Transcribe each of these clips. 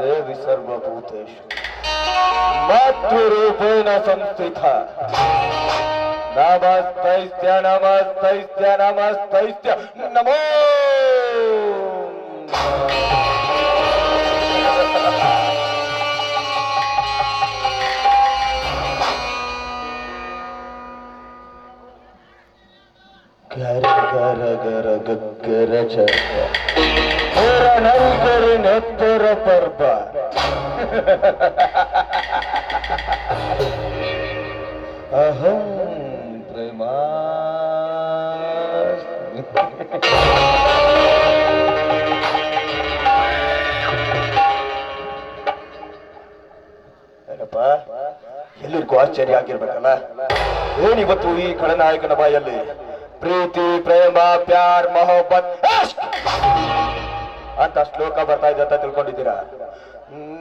देवी सर्वभूतेषु मातृरूपेण संस्थिता। नामस्तैस्त्य नमस्तैस्त्य नमस्तैस्त्य। नमो! ಗರ ಗಗ್ಗರ ಚರ ನಲ್ಗರ ನೆತ್ತರ ಪರ್ಬ ಅಹಂ ಪ್ರೇಮ. ಎಲ್ಲರಿಗೂ ಆಶ್ಚರ್ಯ ಆಗಿರ್ಬೇಕಲ್ಲ? ಏನಿವತ್ತು ಈ ಖಳನಾಯಕನ ಬಾಯಲ್ಲಿ? ಪ್ರೀತಿ, ಪ್ರೇಮ, ಪ್ಯಾರ್, ಮೊಹಬ್ಬತ್ ಅಂತ ಶ್ಲೋಕ ಬರ್ತಾ ಇದೆ ಅಂತ ತಿಳ್ಕೊಂಡಿದ್ದೀರಾ?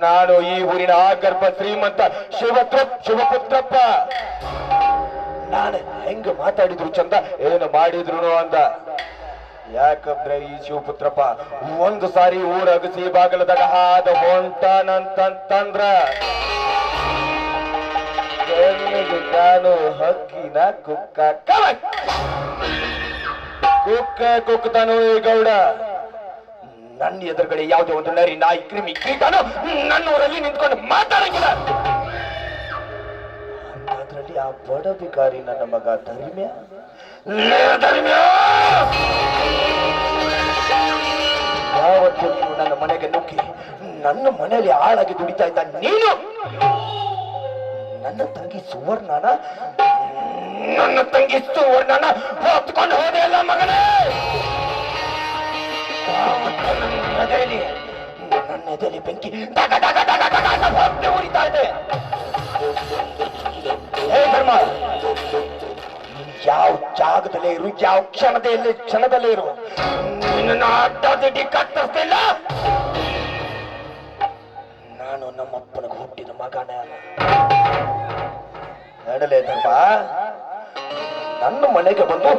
ನಾನು ಈ ಊರಿನ ಆಗರ್ಭ ಶ್ರೀಮಂತ ಶಿವತ್ರ, ಶಿವಪುತ್ರಪ್ಪ. ನಾನು ಹೆಂಗ ಮಾತಾಡಿದ್ರು ಚಂದ? ಏನು ಮಾಡಿದ್ರು ಅಂದ. ಯಾಕಂದ್ರೆ ಈ ಶಿವಪುತ್ರಪ್ಪ ಒಂದು ಸಾರಿ ಊರ ಅಗಸಿ ಬಾಗಲದಾಗ ಹಾದ ಹೊಂಟಾನಂತಂದ್ರ ಹಕ್ಕಿನ ಕುಕ್ಕ? ಕುಕ್ಕ ಕುಕ್ಕತಾನು ಈ ಗೌಡ. ನನ್ನ ಎದುರುಗಡೆ ಯಾವುದೇ ಒಂದು ನರಿ ನಾಯಿ ಕ್ರಿಮಿ ಕೀಟನು ನನ್ನ ಊರಲ್ಲಿ ನಿಂತ್ಕೊಂಡು ಮಾತಾಡಂಗಿಲ್ಲ. ಅದರಲ್ಲಿ ಆ ಬಡ ಬಿಕಾರಿ ನನ್ನ ಮಗ ಧರ್ಮ್ಯ. ಧರ್ಮ್ಯ! ಯಾವತ್ತು ನೀನು ನನ್ನ ಮನೆಗೆ ನುಗ್ಗಿ ನನ್ನ ಮನೆಯಲ್ಲಿ ಆಳಾಗಿ ದುಡಿತಾ ಇದ್ದ ನೀನು ನನ್ನ ತಂಗಿ ಸುವರ್ಣನ ನನ್ನ ತಂಗಿ ಸುವರ್ಣನ ಹೊತ್ಕೊಂಡು ಹೋದೆ ಅಲ್ಲ ಮಗನೇ? ಎದೆಯಲ್ಲಿ ನನ್ನ ಎದೆಯಲ್ಲಿ ಬೆಂಕಿ ಡಗ ಡಗ ಡಗ ಡಗ ಅಂತ ಉರಿತಾ ಇದೆ. ಹೇ ಧರ್ಮ, ಯಾವ ಜಾಗದಲ್ಲೇ ಇರು, ಯಾವ ಕ್ಷಣದಲ್ಲಿ, ಕ್ಷಣದಲ್ಲೇ ಇರು. ನಿನ್ನ ಅಡ್ಡದಿಡ್ಡಿ ಕಟ್ಟಿಸ್ತಿಲ್ಲ ನಾನು ನಮ್ಮಪ್ಪನಿಗೆ ಹುಟ್ಟಿದ ಮಗನೇ ಅಲ್ಲ. ನಡಲೇ ಧರ್ಮ ನನ್ನ ಮನೆಗೆ ಬಂದು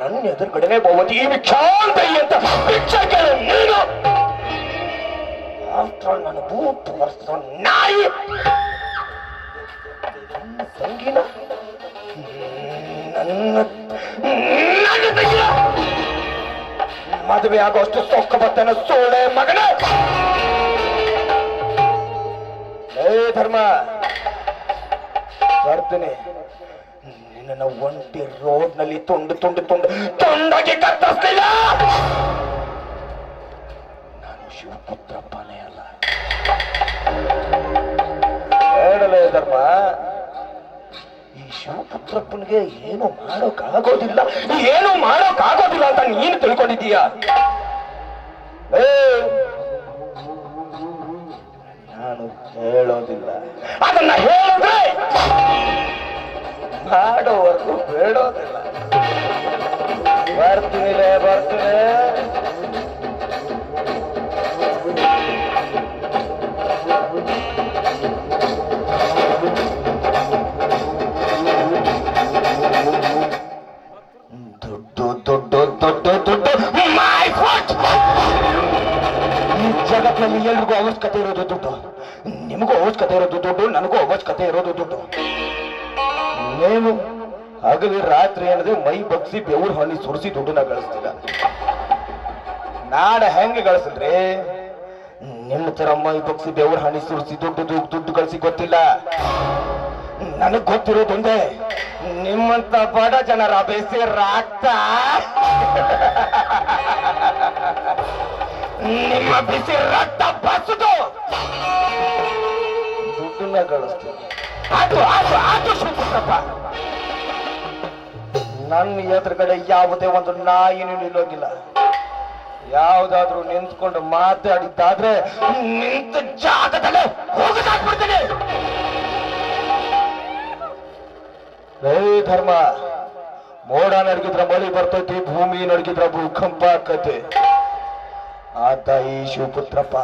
ನನ್ನ ಎದುರುಗಡೆನೆ ಭವತಿ ಭಿಕ್ಷಾಂತ ಅಂತ ಭಿಕ್ಷೆ ಕೇಳು ನೀನು. ನನ್ನ ಬೂತ್ ವರ್ಷ ನಾಯಿ. ನನ್ನ ತಂಗಿನ, ನನ್ನ ನನ್ನ ತಂಗಿನ. ಮದುವೆ ಆಗೋಷ್ಟು ಸೊಕ್ಕ ಬರ್ತೇನೆ ಸೋಳೆ ಮಗನ. ಏ ಧರ್ಮ ಬರ್ತೀನಿ ನಿನ್ನ ಒಂಟಿ ರೋಡ್ನಲ್ಲಿ ತುಂಡು ತುಂಡು ತುಂಡು ತುಂಡಾಗಿ ಕತ್ತರಿಸ್ತಿಲ್ಲ ನಾನು ಶಿವಪುತ್ರಪ್ಪನೇ ಅಲ್ಲ. ಹೇಳಲೇ ಧರ್ಮ, ಈ ಶಿವಪುತ್ರಪ್ಪನಿಗೆ ಏನು ಮಾಡೋಕ್ಕಾಗೋದಿಲ್ಲ. ಏನು ಮಾಡೋಕ್ಕಾಗೋದಿಲ್ಲ ಅಂತ ನೀನು ತಿಳ್ಕೊಂಡಿದ್ದೀಯ? ಬರ್ತೀನಿ ರೇ ಬರ್ತೀನಿ ದುಡ್ಡು ದುಡ್ಡು ದುಡ್ಡು ದುಡ್ಡು ಮೈ ಫುಟ್ ಈ ಜಗತ್ತಿನಲ್ಲಿ ಎಲ್ರಿಗೂ ಅವಶ್ಯಕತೆ ಇರೋದು ದುಡ್ಡು ನಿಮಗೂ ಅವಶ್ಯಕತೆ ಇರೋದು ದುಡ್ಡು ನನಗೂ ಅವಶ್ಯಕತೆ ಇರೋದು ದುಡ್ಡು ನೀವು ಹಗಲಿ ರಾತ್ರಿ ಏನಿದೆ ಮೈ ಬಗ್ಸಿ ಬೆವರು ಹಣ್ಣಿ ಸುರಿಸಿ ದುಡ್ಡನ್ನ ಗಳಿಸ್ತೀರ. ನಾಡ ಹೆಂಗೆ ಗಳಿಸಿದ್ರಿ? ನಿಮ್ಮ ತರ ಮೈ ಬಗ್ಸಿ ಬೆವರು ಹಣ್ಣಿ ಸುರಿಸಿ ದುಡ್ಡು ದುಡ್ಡು ಗಳಿಸಿ ಗೊತ್ತಿಲ್ಲ. ನನಗ್ ಗೊತ್ತಿರೋದೊಂದೇ, ನಿಮ್ಮಂತ ಬಡ ಜನರ ಬೇಸಿ ರಾಕ್ತ. ನಿಮ್ಮ ಬಿಸಿ ರಕ್ತ ಬಸದು. ದುಡ್ಡನ್ನ ಗಳಿಸ್ತೀನಿ. ಅದು ಅದು ಅದು ಶಿವಪುತ್ರಪ್ಪ ನನ್ನ ಎದುರುಗಡೆ ಯಾವುದೇ ಒಂದು ನಾಯಿನೂ ನಿಲ್ಲೋಗಿಲ್ಲ. ಯಾವ್ದಾದ್ರೂ ನಿಂತ್ಕೊಂಡು ಮಾತಾಡಿದ್ದಾದ್ರೆ ನಿಂತ ಜಾಗದಲ್ಲೇ ಹೋಗಿದ್ದೇನೆ ರೈ ಧರ್ಮ ಮೋಡ ನಡಗಿದ್ರ ಮಳಿ ಬರ್ತೈತಿ ಭೂಮಿ ನಡಗಿದ್ರ ಭೂಕಂಪ ಆಕತಿ. ಆತ ಈಶು ಪುತ್ರಪ್ಪ,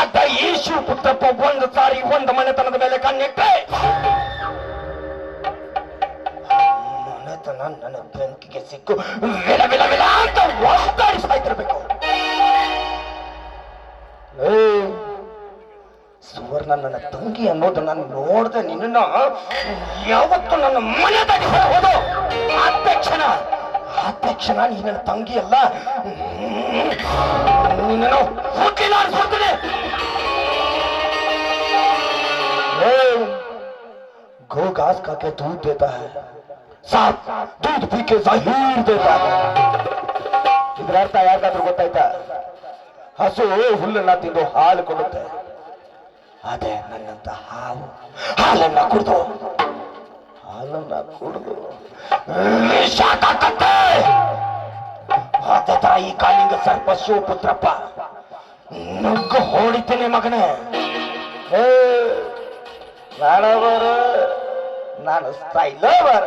ಆತ ಈಶು ಪುತ್ರಪ್ಪ, ಒಂದು ಸಾರಿ ಒಂದು ಮನೆತನದ ಮೇಲೆ ಕಣ್ಣಿಟ್ಟೆ ಮನೆತನ ನನ್ನ ಬೆಂಕಿಗೆ ಸಿಕ್ಕು ವಿಲ ವಿಲ ವಿಲ ಅಂತ ಒದ್ದಾಡಿ ಸಾಯ್ತಿರ್ಬೇಕು ಏ ಸುವರ್ಣ ನನ್ನ ತಂಗಿ ಅನ್ನೋದನ್ನ ನೋಡ್ದೆ ನಿನ್ನ ಯಾವತ್ತು ನನ್ನ ಮನೆ ದಾಟಿ ಹೋದು ಆ ತಕ್ಷಣ ಆ ತಕ್ಷಣ ನೀ ನನ್ನ ತಂಗಿ ಅಲ್ಲ ನಿನ್ನನ್ನು ಹುಟ್ಟಿಲ್ಲ ಅನ್ಸ್ಬಿಡ್ತೀನಿ ए, गो घास खा के दूध देता है ಸಾತ್ ದೂದ್ ಪೀಕೆ ಜಾಹೀರ್ ಇದರ ಅರ್ಥ ಯಾರಿಗಾದ್ರೂ ಗೊತ್ತಾಯ್ತಾ? ಹಸು ಹುಲ್ಲನ್ನ ತಿಂದು ಹಾಲು ಕೊಡುತ್ತೆ. ಅದೇ ನನ್ನಂತ ಹಾವು ಹಾಲನ್ನ ಕುಡಿದು ಹಾಲನ್ನ ಕುಡಿದು ಅದೇ ತರ ಈ ಕಾಲಿಂಗ ಸರ್ಪ, ಶಿವಪುತ್ರಪ್ಪ, ನುಗ್ಗು ಹೋಡಿತೇನೆ ಮಗನೇ. ನಾನವರು, ನಾನು ಸ್ಟೈಲವರ್